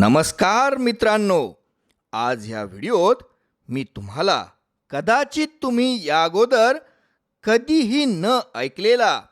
नमस्कार मित्रांनो. आज ह्या व्हिडिओत मी तुम्हाला कदाचित तुम्ही या अगोदर कधीही न ऐकलेला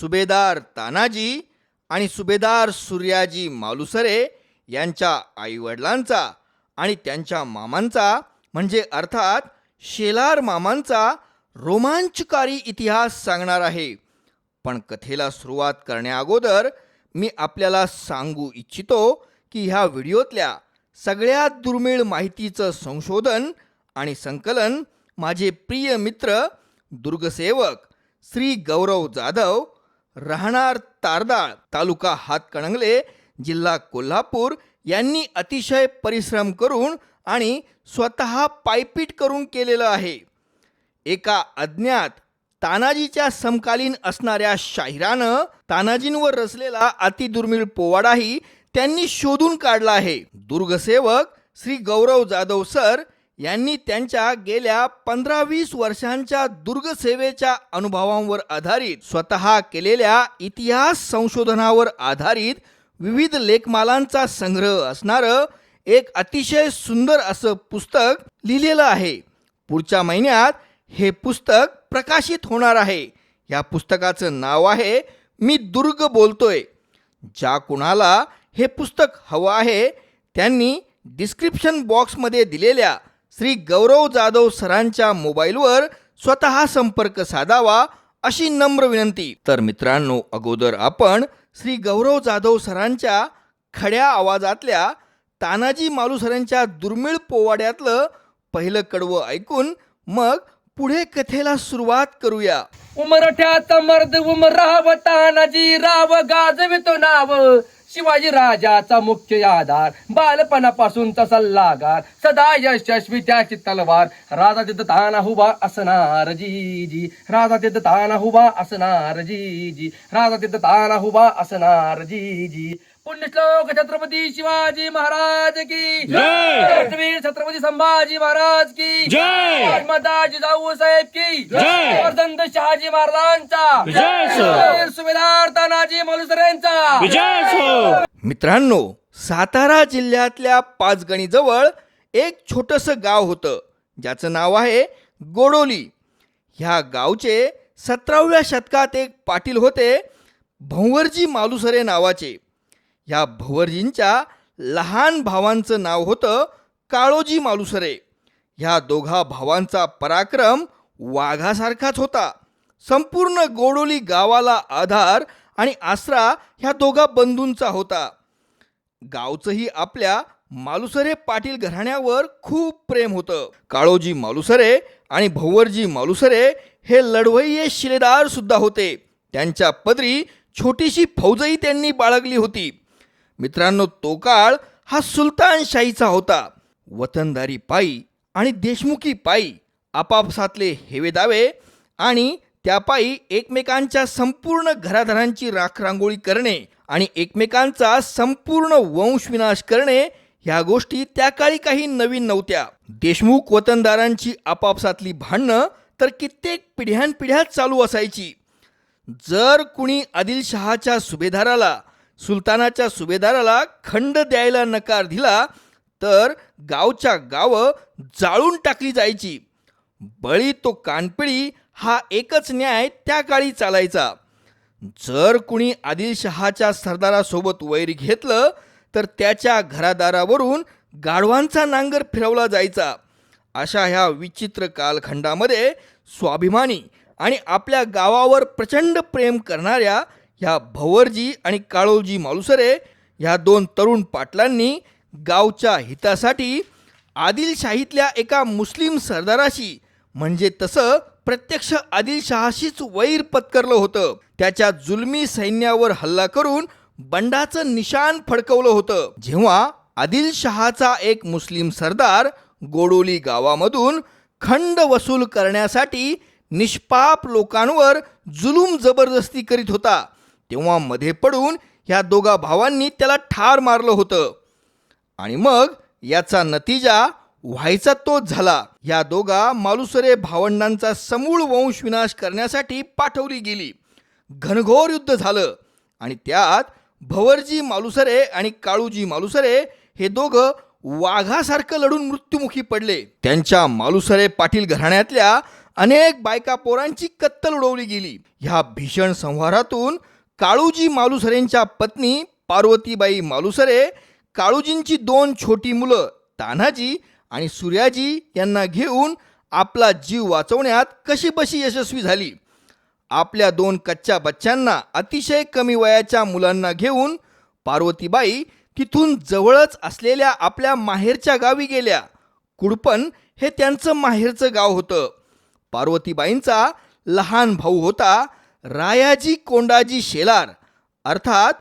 सुभेदार तानाजी आणि सुभेदार सूर्याजी मालुसरे यांच्या आईवडिलांचा आणि त्यांच्या मामांचा म्हणजे अर्थात शेलार मामांचा रोमांचकारी इतिहास सांगणार आहे. पण कथेला सुरुवात करण्याअगोदर मी आपल्याला सांगू इच्छितो की ह्या व्हिडिओतल्या सगळ्यात दुर्मिळ माहितीचं संशोधन आणि संकलन माझे प्रिय मित्र दुर्गसेवक श्री गौरव जाधव राहणार तारदाळ तालुका हातकणंगले जिल्हा कोल्हापूर यांनी अतिशय परिश्रम करून आणि स्वतः पायपीट करून केलेलं आहे. एका अज्ञात तानाजीच्या समकालीन असणाऱ्या शाहिरानं तानाजींवर रचलेला अतिदुर्मिळ पोवाडाही त्यांनी शोधून काढला आहे. दुर्गसेवक श्री गौरव जाधव सर यांनी त्यांच्या गेल्या पंधरा वीस वर्षांच्या दुर्गसेवेच्या अनुभवांवर आधारित स्वतः केलेल्या इतिहास संशोधनावर आधारित विविध लेखमालांचा संग्रह असणारं एक अतिशय सुंदर असं पुस्तक लिहिलेलं आहे. पुढच्या महिन्यात हे पुस्तक प्रकाशित होणार आहे. या पुस्तकाचं नाव आहे मी दुर्ग बोलतोय ज्या कुणाला हे पुस्तक हवं आहे त्यांनी डिस्क्रिप्शन बॉक्समध्ये दिलेल्या श्री गौरव जाधव सरांच्या मोबाईलवर स्वतः संपर्क साधावा अशी नम्र विनंती. तर मित्रांनो अगोदर आपण श्री गौरव जाधव सरांच्या खड्या आवाजातल्या तानाजी मालुसरांच्या दुर्मिळ पोवाड्यातलं पहिलं कडवं ऐकून मग पुढे कथेला सुरुवात करूया. उमरठ्याचा मर्द उमराव तानाजी राव गाजवितो नाव. शिवाजी राजाचा मुख्य आधार, बालपणापासूनचा सल्लागार, सदा यशस्वी त्याची तलवार. राजा तिथं ताना हुबा असणार जी जी. राजा तिथं ताना हुबा असणार जी राजा तिथं ताना हुबा असणार जी. पुण्यश्लोक छत्रपती शिवाजी महाराज की. जय! छत्रपती संभाजी महाराज की. जय! माता जिजाऊ साहेब की. जय! वर्धंत शहाजी महाराजांचा. विजय असो! वीर सुभेदार तानाजी मालुसरेंचा. विजय असो! मित्रांनो सातारा जिल्ह्यातल्या पाचगणीजवळ एक छोटंसं गाव होतं. ज्याचं नाव आहे गोडोली. ह्या गावचे सतराव्या शतकात एक पाटील होते भंवरजी मालुसरे नावाचे. ह्या भवरजींच्या लहान भावांचं नाव होतं काळोजी मालुसरे. ह्या दोघा भावांचा पराक्रम वाघासारखाच होता. संपूर्ण गोडोली गावाला आधार आणि आसरा ह्या दोघा बंधूंचा होता. गावचंही आपल्या मालुसरे पाटील घराण्यावर खूप प्रेम होतं. काळोजी मालुसरे आणि भोवरजी मालुसरे हे लढवय्ये शिलेदार सुद्धा होते. त्यांच्या पदरी छोटीशी फौजही त्यांनी बाळगली होती. मित्रांनो तो काळ हा सुलतानशाहीचा होता. वतनदारी पायी आणि देशमुखी पायी आपापसातले हेवेदावे आणि त्यापायी एकमेकांच्या संपूर्ण घराधरांची राखरांगोळी करणे आणि एकमेकांचा संपूर्ण वंशविनाश करणे ह्या गोष्टी त्या काळी काही नवीन नव्हत्या. देशमुख वतनदारांची आपापसातली भांडणं तर कित्येक पिढ्यानपिढ्या चालू असायची. जर कुणी आदिलशहाच्या सुभेदाराला सुलतानाच्या सुभेदाराला खंड द्यायला नकार दिला तर गावच्या गावं जाळून टाकली जायची. बळी तो कानपिळी हा एकच न्याय त्या काळी चालायचा. जर कुणी आदिलशहाच्या सरदारासोबत वैर घेतलं तर त्याच्या घरादारावरून गाढवांचा नांगर फिरवला जायचा. अशा ह्या विचित्र कालखंडामध्ये स्वाभिमानी आणि आपल्या गावावर प्रचंड प्रेम करणाऱ्या ह्या भंवरजी आणि काळोजी मालुसरे ह्या दोन तरुण पाटलांनी गावच्या हितासाठी आदिलशाहीतल्या एका मुस्लिम सरदाराशी म्हणजे तसं प्रत्यक्ष आदिलशहाशीच वैर पत्करलं होतं. त्याच्या जुलमी सैन्यावर हल्ला करून बंडाचं निशाण फडकवलं होतं. जेव्हा आदिलशहाचा एक मुस्लिम सरदार गोडोली गावामधून खंड वसूल करण्यासाठी निष्पाप लोकांवर जुलूम जबरदस्ती करीत होता. तेव्हा मध्ये पडून ह्या दोघा भावांनी त्याला ठार मारलं होतं. आणि मग याचा नतीजा व्हायचा तोच झाला. या दोघा मालुसरे भावंडांचा समूळ वंश विनाश करण्यासाठी पाठवली गेली. घनघोर युद्ध झालं. आणि त्यात भवरजी मालुसरे आणि काळूजी मालुसरे हे दोघं वाघासारखं लढून मृत्युमुखी पडले. त्यांच्या मालुसरे पाटील घराण्यातल्या अनेक बायका पोरांची कत्तल उडवली गेली. ह्या भीषण संहारातून काळूजी मालुसरेंच्या पत्नी पार्वतीबाई मालुसरे काळूजींची दोन छोटी मुलं तान्हाजी आणि सूर्याजी यांना घेऊन आपला जीव वाचवण्यात कशीबशी यशस्वी झाली. आपल्या दोन कच्च्या बच्च्यांना अतिशय कमी वयाच्या मुलांना घेऊन पार्वतीबाई तिथून जवळच असलेल्या आपल्या माहेरच्या गावी गेल्या. कुडपण हे त्यांचं माहेरचं गाव होतं. पार्वतीबाईंचा लहान भाऊ होता रायाजी कोंडाजी शेलार अर्थात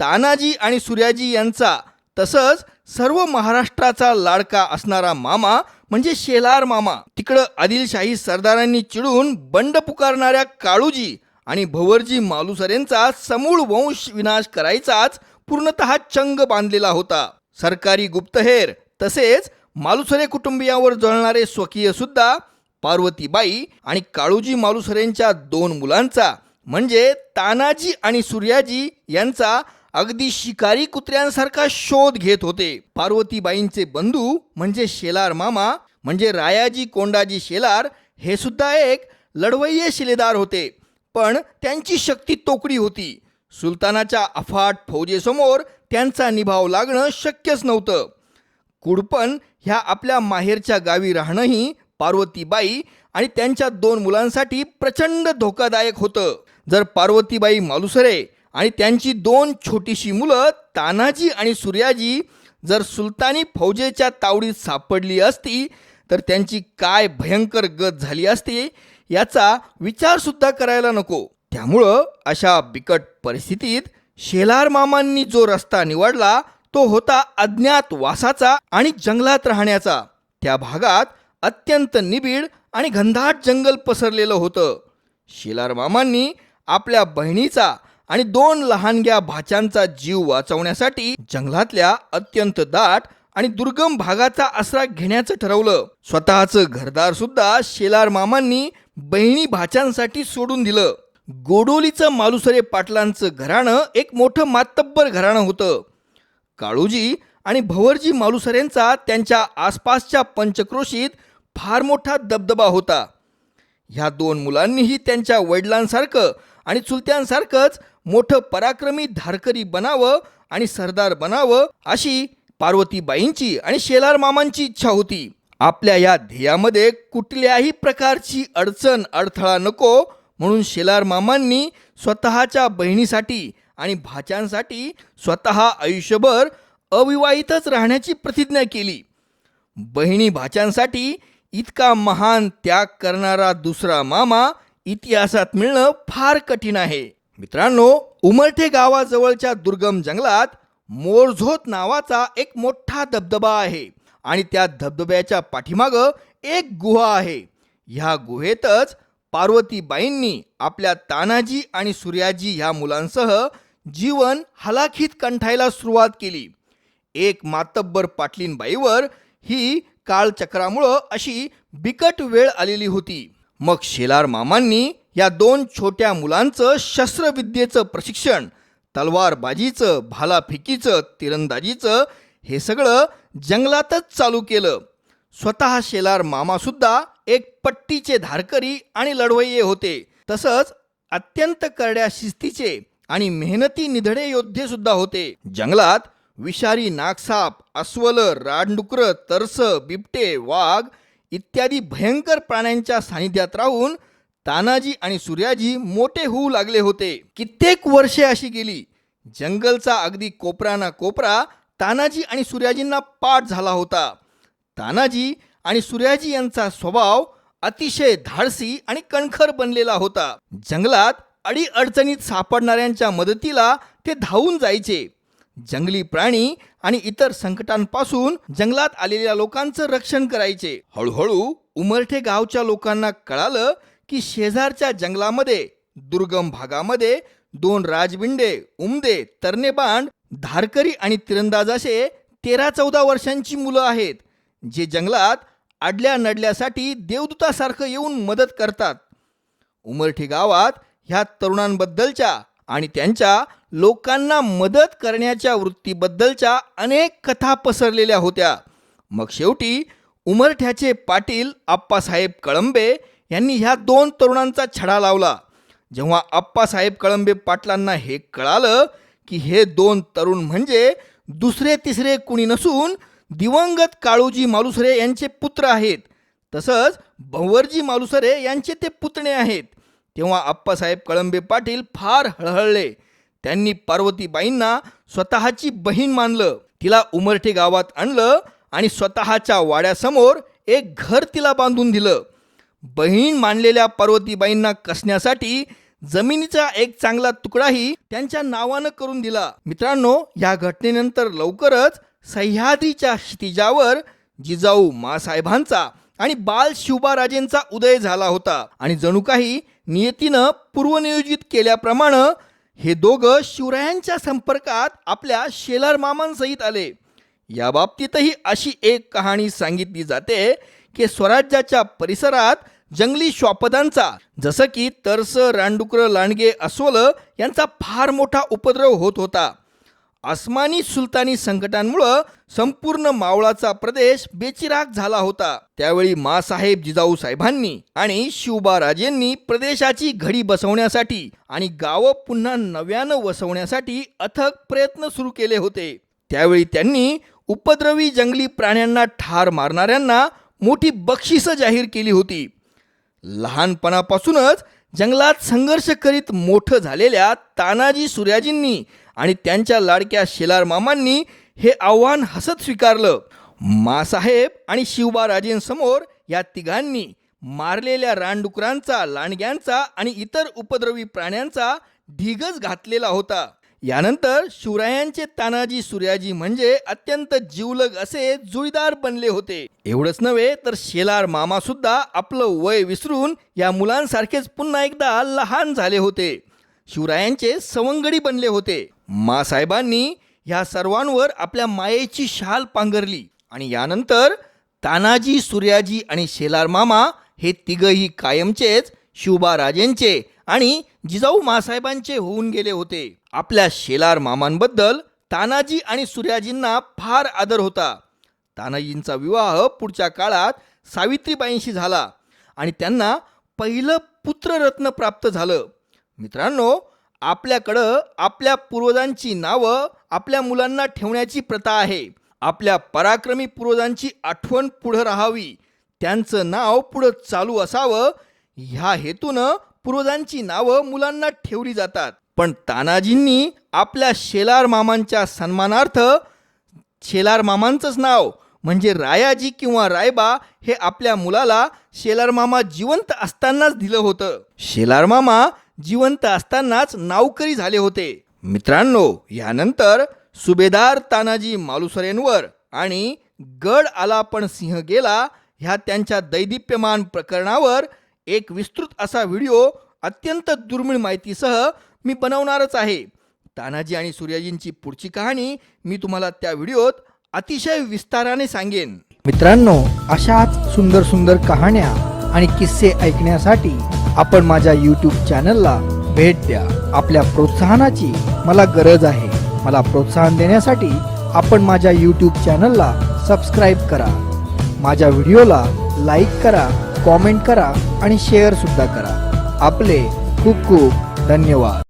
तानाजी आणि सूर्याजी यांचा तसंच सर्व महाराष्ट्राचा लाडका असणारा मामा म्हणजे शेलार मामा. तिकडं आदिलशाही सरदारांनी चिडून बंड पुकारणाऱ्या काळूजी आणि भवरजी मालुसरेंचा समूळ वंश विनाश करायचाच पूर्णतः चंग बांधलेला होता. सरकारी गुप्तहेर तसेच मालुसरे कुटुंबियावर जळणारे स्वकीय सुद्धा पार्वतीबाई आणि काळूजी मालुसरेंच्या दोन मुलांचा म्हणजे तानाजी आणि सूर्याजी यांचा अगदी शिकारी कुत्र्यांसारखा शोध घेत होते. पार्वतीबाईंचे बंधू म्हणजे शेलार मामा म्हणजे रायाजी कोंडाजी शेलार हे सुद्धा एक लढवय्ये शिलेदार होते. पण त्यांची शक्ती तोकडी होती. सुलतानाच्या अफाट फौजेसमोर त्यांचा निभाव लागणं शक्यच नव्हतं. कुडपण ह्या आपल्या माहेरच्या गावी राहणंही पार्वतीबाई आणि त्यांच्या दोन मुलांसाठी प्रचंड धोकादायक होतं. जर पार्वतीबाई मालुसरे आणि त्यांची दोन छोटीशी मुलं तानाजी आणि सूर्याजी जर सुलतानी फौजेच्या तावडीत सापडली असती तर त्यांची काय भयंकर गत झाली असती याचा विचारसुद्धा करायला नको. त्यामुळं अशा बिकट परिस्थितीत शेलार मामांनी जो रस्ता निवडला तो होता अज्ञात वासाचा आणि जंगलात राहण्याचा. त्या भागात अत्यंत निबिड आणि घनदाट जंगल पसरलेलं होतं. शेलार मामांनी आपल्या बहिणीचा आणि दोन लहानग्या भाच्यांचा जीव वाचवण्यासाठी जंगलातल्या अत्यंत दाट आणि दुर्गम भागाचा आसरा घेण्याचं ठरवलं. स्वतःचं घरदार सुद्धा शेलार मामांनी बहिणी भाच्यांसाठी सोडून दिलं. गोडोलीचं मालुसरे पाटलांचं घराणं एक मोठं मातब्बर घराणं होतं. काळूजी आणि भवरजी मालुसरेंचा त्यांच्या आसपासच्या पंचक्रोशीत फार मोठा दबदबा होता. ह्या दोन मुलांनीही त्यांच्या वडिलांसारखं आणि चुलत्यांसारखंच मोठं पराक्रमी धारकरी बनावं आणि सरदार बनावं अशी पार्वतीबाईंची आणि शेलार मामांची इच्छा होती. आपल्या या ध्येयामध्ये कुठल्याही प्रकारची अडचण अडथळा नको म्हणून शेलार मामांनी स्वतःच्या बहिणीसाठी आणि भाच्यांसाठी स्वतः आयुष्यभर अविवाहितच राहण्याची प्रतिज्ञा केली. बहिणी भाच्यांसाठी इतका महान त्याग करणारा दुसरा मामा इतिहासात मिळणं फार कठीण आहे. मित्रांनो उमरठे गावाजवळच्या दुर्गम जंगलात मोरझोत नावाचा एक मोठा धबधबा आहे आणि त्या धबधब्याच्या पाठीमागं एक गुहा आहे. ह्या गुहेतच पार्वतीबाईंनी आपल्या तानाजी आणि सूर्याजी ह्या मुलांसह जीवन हलाखीत कंठायला सुरुवात केली. एक मातब्बर पाटलींबाईवर ही काळचक्रामुळं अशी बिकट वेळ आलेली होती. मग शेलार मामांनी या दोन छोट्या मुलांचं शस्त्रविद्येचं प्रशिक्षण तलवारबाजीचं भालाफेकीचं तिरंदाजीचं हे सगळं जंगलातच चालू केलं. स्वतः शेलार मामासुद्धा एक पट्टीचे धारकरी आणि लढवय्ये होते. तसंच अत्यंत करड्या शिस्तीचे आणि मेहनती निधडे योद्धे सुद्धा होते. जंगलात विषारी नागसाप अस्वल रानडुकर तरस बिबटे वाघ इत्यादी भयंकर प्राण्यांच्या सानिध्यात राहून तानाजी आणि सूर्याजी मोठे होऊ लागले होते. कित्येक वर्षे अशी गेली. जंगलचा अगदी कोपरा ना कोपरा तानाजी आणि सूर्याजींना पाठ झाला होता. तानाजी आणि सूर्याजी यांचा स्वभाव अतिशय धाडसी आणि कणखर बनलेला होता. जंगलात अडीअडचणीत सापडणाऱ्यांच्या मदतीला ते धावून जायचे. जंगली प्राणी आणि इतर संकटांपासून जंगलात आलेल्या लोकांचं रक्षण करायचे. हळूहळू उमरठे गावच्या लोकांना कळालं की शेजारच्या जंगलामध्ये दुर्गम भागामध्ये दोन राजबिंडे उमदे तरणेबांड धारकरी आणि तिरंदाज असे तेरा चौदा वर्षांची मुलं आहेत जे जंगलात आडल्या नडल्यासाठी देवदूतासारखं येऊन मदत करतात. उमरठी गावात ह्या तरुणांबद्दलच्या आणि त्यांच्या लोकांना मदत करण्याच्या वृत्तीबद्दलच्या अनेक कथा पसरलेल्या होत्या. मग शेवटी उमरठ्याचे पाटील आप्पासाहेब कळंबे यांनी ह्या दोन तरुणांचा छडा लावला. जेव्हा आप्पासाहेब कळंबे पाटलांना हे कळालं की हे दोन तरुण म्हणजे दुसरे तिसरे कुणी नसून दिवंगत काळूजी मालुसरे यांचे पुत्र आहेत. तसंच भंवरजी मालुसरे यांचे ते पुतणे आहेत. तेव्हा आप्पासाहेब कळंबे पाटील फार हळहळले. त्यांनी पार्वतीबाईंना स्वतःची बहीण मानलं. तिला उमरठे गावात आणलं आणि स्वतःच्या वाड्यासमोर एक घर तिला बांधून दिलं. बहीण मानलेल्या पार्वतीबाईंना कसण्यासाठी जमिनीचा एक चांगला तुकडाही त्यांच्या नावानं करून दिला. मित्रांनो या घटनेनंतर लवकरच सह्याद्रीच्या क्षितिजावर जिजाऊ मासाहेबांचा आणि बाल शिवबाराजेंचा उदय झाला होता. आणि जणू काही नियतीनं पूर्वनियोजित केल्याप्रमाणे हे दोघं शिवरायांच्या संपर्कात आपल्या शेलार मामांसहित आले. या बाबतीतही अशी एक कहाणी सांगितली जाते की स्वराज्याच्या परिसरात जंगली श्वापदांचा जसं की तरस रानडुकर लांडगे अस्वल यांचा फार मोठा उपद्रव होत होता. आसमानी सुलतानी संकटांमुळं संपूर्ण मावळाचा प्रदेश बेचिराग झाला होता. त्यावेळी मासाहेब जिजाऊ साहेबांनी आणि शिवबाराजेंनी प्रदेशाची घडी बसवण्यासाठी आणि गावं पुन्हा नव्यानं वसवण्यासाठी अथक प्रयत्न सुरू केले होते. त्यावेळी त्यांनी उपद्रवी जंगली प्राण्यांना ठार मारणाऱ्यांना मोठी बक्षिसं जाहीर केली होती. लहानपणापासूनच जंगलात संघर्ष करीत मोठं झालेल्या तानाजी सूर्याजींनी आणि त्यांच्या लाडक्या शेलार मामांनी हे आव्हान हसत स्वीकारलं. मासाहेब आणि शिवबाराजेंसमोर या तिघांनी मारलेल्या रानडुकरांचा लांडग्यांचा आणि इतर उपद्रवी प्राण्यांचा ढिगच घातलेला होता. यानंतर शिवरायांचे तानाजी सूर्याजी म्हणजे अत्यंत जीवलग असे जुळीदार बनले होते. एवढंच नव्हे तर शेलार मामा सुद्धा आपलं वय विसरून या मुलांसारखेच पुन्हा एकदा लहान झाले होते. शिवरायांचे सवंगडी बनले होते. मासाहेबांनी ह्या सर्वांवर आपल्या मायेची शाल पांघरली आणि यानंतर तानाजी सूर्याजी आणि शेलार मामा हे तिघही कायमचेच शिवबाराजेंचे आणि जिजाऊ मासाहेबांचे होऊन गेले होते. आपल्या शेलार मामांबद्दल तानाजी आणि सूर्याजींना फार आदर होता. तानाजींचा विवाह पुढच्या काळात सावित्रीबाईंशी झाला आणि त्यांना पहिलं पुत्ररत्न प्राप्त झालं. मित्रांनो आपल्याकडं आपल्या पूर्वजांची नावं आपल्या मुलांना ठेवण्याची प्रथा आहे. आपल्या पराक्रमी पूर्वजांची आठवण पुढं राहावी. त्यांचं नाव पुढं चालू असावं. ह्या हेतूनं पूर्वजांची नावं मुलांना ठेवली जातात. पण तानाजींनी आपल्या शेलार मामांच्या सन्मानार्थ शेलार मामांचंच नाव म्हणजे रायाजी किंवा रायबा हे आपल्या मुलाला शेलार मामा जिवंत असतानाच दिलं होतं. शेलार मामा जिवंत असतानाच नावकरी झाले होते. मित्रांनो यानंतर सुभेदार तानाजी मालुसरेंवर आणि गड आला पण सिंह गेला ह्या त्यांच्या दैदिप्यमान प्रकरणावर एक विस्तृत असा व्हिडिओ अत्यंत दुर्मिळ माहितीसह मी बनवणारच आहे. तानाजी आणि सूर्याजींची पुढची कहाणी मी तुम्हाला त्या व्हिडिओत अतिशय विस्ताराने सांगेन. मित्रांनो अशाच सुंदर सुंदर कहाण्या आणि किस्से ऐकण्यासाठी आपण माझ्या यूट्यूब चॅनलला भेट द्या. आपल्या प्रोत्साहनाची मला गरज आहे. मला प्रोत्साहन देण्यासाठी आपण माझ्या यूट्यूब चॅनलला सबस्क्राईब करा. माझ्या व्हिडिओला लाईक करा कॉमेंट करा आणि शेअरसुद्धा करा. आपले खूप खूप धन्यवाद.